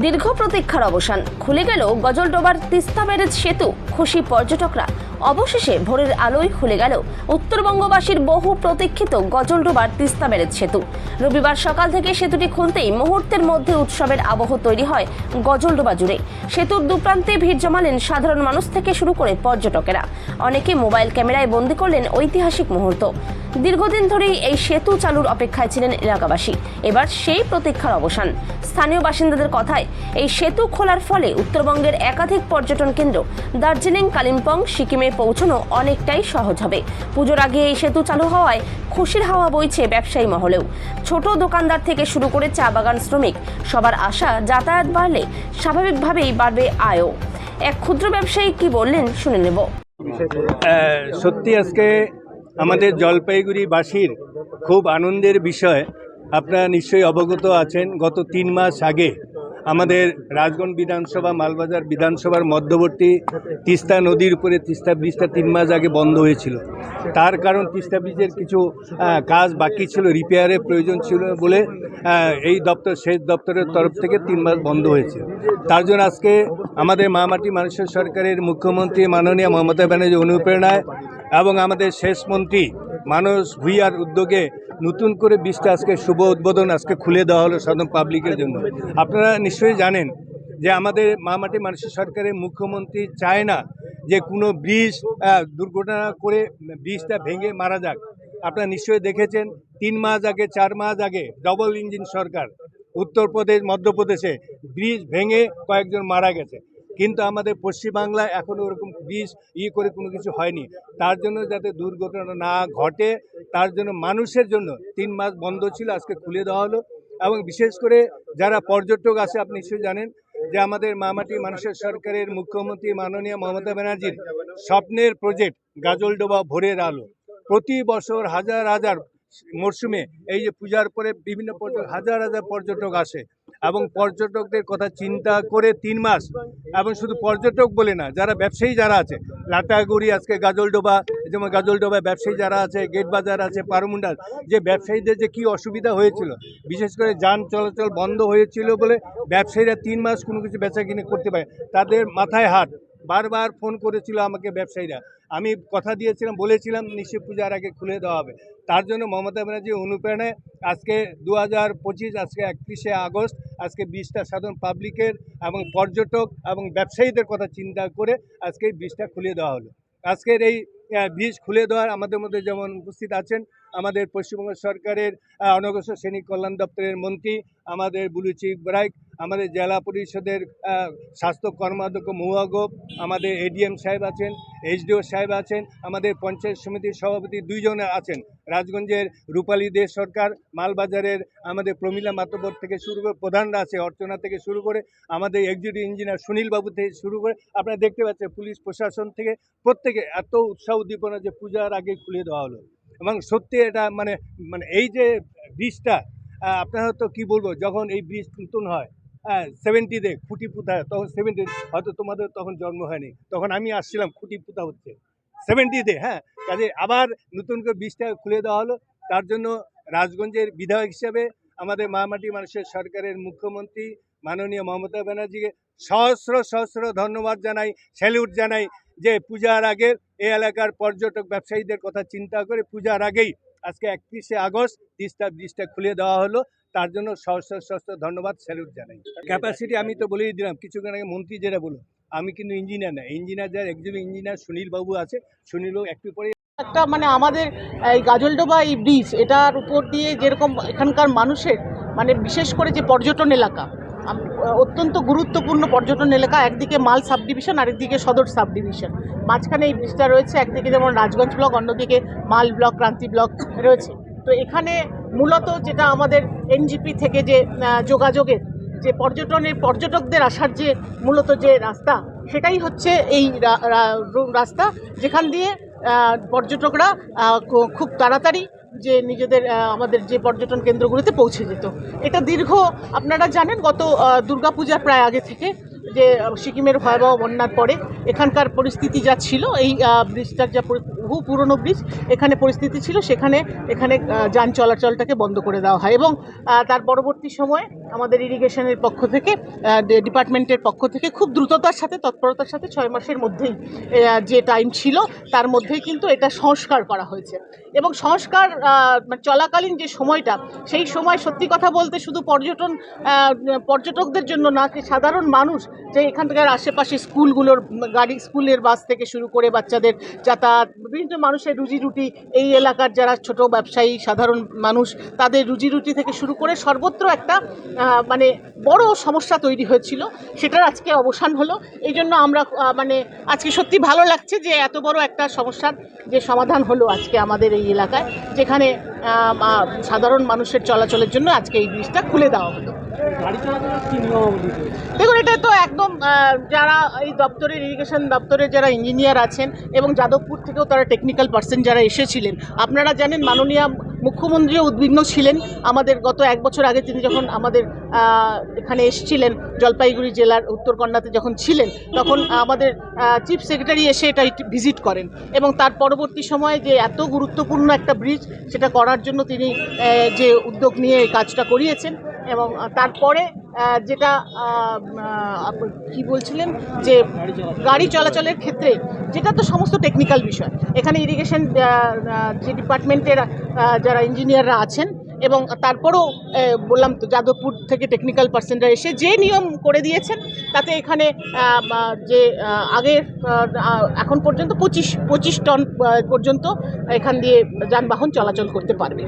দীর্ঘ প্রতীক্ষার অবসান। খুলে গেল গজলডোবার তিস্তা ব্যারেজ সেতু। খুশি পর্যটকরা। অবশেষে ভোরের আলোয় খুলে গেল উত্তরবঙ্গবাসীর বহু প্রতীক্ষিত গজলডোবার তিস্তা ব্যারেজ সেতু। রবিবার সকাল থেকে সেতুটি খুলতেই মুহূর্তের মধ্যে উৎসবের আবহ তৈরি হয় গজলডোবা জুড়ে। সেতুর দুপ্রান্তে ভিড় জমালেন সাধারণ মানুষ থেকে শুরু করে পর্যটকেরা। অনেকে মোবাইল ক্যামেরায় বন্দি করলেন ঐতিহাসিক মুহূর্ত। দীর্ঘদিন ধরেই এই সেতু চালুর অপেক্ষায় ছিলেন এলাকাবাসী। এবার সেই প্রতীক্ষার অবসান। স্থানীয় বাসিন্দাদের কথায়, এই সেতু খোলার ফলে উত্তরবঙ্গের একাধিক পর্যটন কেন্দ্র দার্জিলিং, কালিম্পং, সিকিমে পৌঁছানো অনেকটাই সহজ হবে। পুজোর আগে এই সেতু চালু হওয়ায় খুশির হাওয়া বইছে ব্যবসায়ী মহলেও। ছোট দোকানদার থেকে শুরু করে চা বাগান শ্রমিক, সবার আশা যাতায়াত বাড়লে স্বাভাবিকভাবেই বাড়বে আয়ও। এক ক্ষুদ্র ব্যবসায়ী কি বললেন শুনে নেব। সত্যি আজকে আমাদের জলপাইগুড়িবাসীর খুব আনন্দের বিষয়। আপনারা নিশ্চয়ই অবগত আছেন গত তিন মাস আগে আমাদের রাজগঞ্জ বিধানসভা, মালবাজার বিধানসভার মধ্যবর্তী তিস্তা নদীর উপরে তিস্তা ব্রিজটা তিন মাস আগে বন্ধ হয়েছিল। তার কারণ তিস্তা ব্রিজের কিছু কাজ বাকি ছিল, রিপেয়ারের প্রয়োজন ছিল বলে এই দপ্তর সেচ দপ্তরের তরফ থেকে তিন মাস বন্ধ হয়েছে। তার জন্য আজকে আমাদের মামাটি মানুষের সরকারের মুখ্যমন্ত্রী মাননীয় মমতা ব্যানার্জি অনুপ্রেরণায় এবং আমাদের শেষ মন্ত্রী মানস ভুইয়ার উদ্যোগে নতুন করে বীজটা আজকে শুভ উদ্বোধন আজকে খুলে দেওয়া হলো সাধারণ পাবলিকের জন্য। আপনারা নিশ্চয়ই জানেন যে আমাদের মামাটি মানুষের সরকারের মুখ্যমন্ত্রী চায় না যে কোনো ব্রিজ দুর্ঘটনা করে ব্রিজটা ভেঙে মারা যাক। আপনারা নিশ্চয়ই দেখেছেন, তিন মাস আগে, চার মাস আগে ডবল ইঞ্জিন সরকার, উত্তরপ্রদেশ, মধ্যপ্রদেশে ব্রিজ ভেঙে কয়েকজন মারা গেছে। কিন্তু আমাদের পশ্চিমবাংলায় এখনও ওরকম ব্রিজ ই করে কোনো কিছু হয়নি। তার জন্য যাতে দুর্ঘটনা না ঘটে, তার জন্য মানুষের জন্য তিন মাস বন্ধ ছিল, আজকে খুলে দেওয়া হলো। এবং বিশেষ করে যারা পর্যটক আছে, আপনি নিশ্চয়ই জানেন যে আমাদের মামাটি মানুষের সরকারের মুখ্যমন্ত্রী মাননীয় মমতা ব্যানার্জির স্বপ্নের প্রজেক্ট গাজলডোবা ভোরের আলো। প্রতি বছর হাজার হাজার মরশুমে, এই যে পূজার পরে বিভিন্ন পর্যটক, হাজার হাজার পর্যটক আসে এবং পর্যটকদের কথা চিন্তা করে তিন মাস এবং শুধু পর্যটক বলে না, যারা ব্যবসায়ী যারা আছে, লাটাগুড়ি আজকে গাজলডোবা, যেমন গাজলডোবায় ব্যবসায়ী যারা আছে, গেট বাজার আছে পারমুন্ডার যে ব্যবসায়ীদের যে কি অসুবিধা হয়েছিল, বিশেষ করে যান চলাচল বন্ধ হয়েছিল বলে ব্যবসায়ীরা তিন মাস কোনো কিছু বেচা কিনে করতে পারে, তাদের মাথায় হাত বারবার ফোন করেছিল আমাকে ব্যবসায়ীরা। আমি কথা দিয়েছিলাম, বলেছিলাম নিশ্চয় পূজার আগে খুলে দেওয়া হবে। তার জন্য মমতা ব্যানার্জি অনুপ্রেরণায় আজকে দু হাজার পঁচিশ, আজকে একত্রিশে আগস্ট, আজকে বীজটা সাধারণ পাবলিকের এবং পর্যটক এবং ব্যবসায়ীদের কথা চিন্তা করে আজকে এই বীজটা খুলে দেওয়া হলো। আজকের এই বীজ খুলে দেওয়ার আমাদের মধ্যে যেমন উপস্থিত আছেন আমাদের পশ্চিমবঙ্গ সরকারের অনগ্রসর শ্রেণি কল্যাণ দপ্তরের মন্ত্রী, আমাদের বুলু বুলুচি ব্রাইক, আমাদের জেলা পরিষদের স্বাস্থ্য কর্মাধ্যক্ষ মহুয়াগোপ আমাদের এডিএম সাহেব আছেন, এইচডিও সাহেব আছেন, আমাদের পঞ্চায়েত সমিতির সভাপতি দুইজন আছেন। রাজগঞ্জের রূপালী দে সরকার, মালবাজারের আমাদের প্রমীলা মাতব্বর থেকে শুরু করে প্রধানরা আছে, অর্চনা থেকে শুরু করে, আমাদের এক্সিকিউটিভ ইঞ্জিনিয়ার সুনীল বাবু থেকে শুরু করে, আপনারা দেখতে পাচ্ছেন পুলিশ প্রশাসন থেকে প্রত্যেকে এত উৎসাহ উদ্দীপনা যে পূজার আগে খুলে দেওয়া হলো। এবং সত্যি এটা মানে মানে এই যে ব্রিজটা আপনার হয়তো কী বলব, যখন এই ব্রিজ নতুন হয় হ্যাঁ সেভেন্টিতে খুঁটি পুঁতা, তখন সেভেন্টি হয়তো তোমাদের তখন জন্ম হয়নি, তখন আমি আসছিলাম খুঁটি পুঁতা হচ্ছে সেভেন্টিতে হ্যাঁ কাজে আবার নতুন করে বীজটা খুলে দেওয়া হলো, তার জন্য রাজগঞ্জের বিধায়ক হিসাবে আমাদের মামাটি মানুষের সরকারের মুখ্যমন্ত্রী মাননীয় মমতা ব্যানার্জিকে সহস্র সহস্র ধন্যবাদ জানাই স্যালিউট জানাই যে পূজার আগে এই এলাকার পর্যটক ব্যবসায়ীদের কথা চিন্তা করে পূজার আগেই আজকে একত্রিশে আগস্ট তিস্তা ব্রিজটা খুলে দেওয়া হলো। তার জন্য সহস্র সহস্র ধন্যবাদ, স্যালুট জানাই। ক্যাপাসিটি আমি তো বলেই দিলাম, কিছুক্ষণ আগে মন্ত্রী যেটা বলো আমি কিন্তু ইঞ্জিনিয়ার না ইঞ্জিনিয়ার যার একজন ইঞ্জিনিয়ার সুনীল বাবু আছে সুনীল একটু পরে একটা মানে আমাদের এই গাজলডোবা এই ব্রিজ এটার উপর দিয়ে যেরকম এখানকার মানুষের মানে বিশেষ করে যে পর্যটন এলাকা অত্যন্ত গুরুত্বপূর্ণ পর্যটন এলাকা, একদিকে মাল সাব ডিভিশন আরেকদিকে সদর সাব ডিভিশন মাঝখানে এই ব্রিজটা রয়েছে, একদিকে যেমন রাজগঞ্জ ব্লক অন্যদিকে মাল ব্লক ক্রান্তি ব্লক রয়েছে। তো এখানে মূলত যেটা আমাদের এনজিপি থেকে যে যোগাযোগের, যে পর্যটনের পর্যটকদের আসার যে মূলত যে রাস্তা, সেটাই হচ্ছে এই রাস্তা। যেখান দিয়ে পর্যটকরা খুব তাড়াতাড়ি যে নিজেদের আমাদের যে পর্যটন কেন্দ্রগুলিতে পৌঁছে যেত। এটা দীর্ঘ, আপনারা জানেন, গত দুর্গাপূজার প্রায় আগে থেকে যে সিকিমের ভয়াবহ বন্যার পরে এখানকার পরিস্থিতি যা ছিল, এই ব্রিজটার যা বহু পুরনো ব্রিজ এখানে পরিস্থিতি ছিল, সেখানে, এখানে যান চলাচলটাকে বন্ধ করে দেওয়া হয় এবং তার পরবর্তী সময়ে আমাদের ইরিগেশনের পক্ষ থেকে ডিপার্টমেন্টের পক্ষ থেকে খুব দ্রুততার সাথে, তৎপরতার সাথে ছয় মাসের মধ্যেই যে টাইম ছিল, তার মধ্যেই কিন্তু এটা সংস্কার করা হয়েছে। এবং সংস্কার মানে চলাকালীন যে সময়টা, সেই সময় সত্যি কথা বলতে শুধু পর্যটন পর্যটকদের জন্য না সাধারণ মানুষ, যে এখান থেকে আশেপাশে স্কুলগুলোর, গাড়ি, স্কুলের বাস থেকে শুরু করে বাচ্চাদের যাতায়াত বিভিন্ন মানুষের রুজি রুটি এই এলাকার যারা ছোট ব্যবসায়ী সাধারণ মানুষ তাদের রুজি রুটি থেকে শুরু করে সর্বত্র একটা মানে বড় সমস্যা তৈরি হয়েছিল। সেটার আজকে অবসান হলো। এই জন্য আমরা মানে আজকে সত্যি ভালো লাগছে যে এত বড় একটা সমস্যার যে সমাধান হলো আজকে আমাদের এই এলাকায় যেখানে সাধারণ মানুষের চলাচলের জন্য আজকে এই ব্রিজটা খুলে দেওয়া হলো। দেখুন এটা তো একদম যারা এই দপ্তরের ইরিগেশন দপ্তরের যারা ইঞ্জিনিয়ার আছেন এবং যাদবপুর থেকেও তারা টেকনিক্যাল পার্সন যারা এসেছিলেন, আপনারা জানেন মাননীয় মুখ্যমন্ত্রীও উদ্বিগ্ন ছিলেন। আমাদের গত এক বছর আগে তিনি যখন আমাদের এখানে এসেছিলেন, জলপাইগুড়ি জেলার উত্তরকন্যাতে যখন ছিলেন, তখন আমাদের চিফ সেক্রেটারি এসে এটা ভিজিট করেন এবং তার পরবর্তী সময়ে যে এত গুরুত্বপূর্ণ একটা ব্রিজ সেটা করার জন্য তিনি যে উদ্যোগ নিয়ে কাজটা করিয়েছেন এবং তারপরে যেটা কি বলছিলেন, যে গাড়ি চলাচলের ক্ষেত্রে যেটা তো সমস্ত টেকনিক্যাল বিষয়। এখানে ইরিগেশন যে ডিপার্টমেন্টের যারা ইঞ্জিনিয়াররা আছেন এবং তারপরেও বললাম তো যাদবপুর থেকে টেকনিক্যাল পার্সনরা এসে যে নিয়ম করে দিয়েছেন, তাতে এখানে যে আগের এখন পর্যন্ত পঁচিশ পঁচিশ টন পর্যন্ত এখান দিয়ে যানবাহন চলাচল করতে পারবে।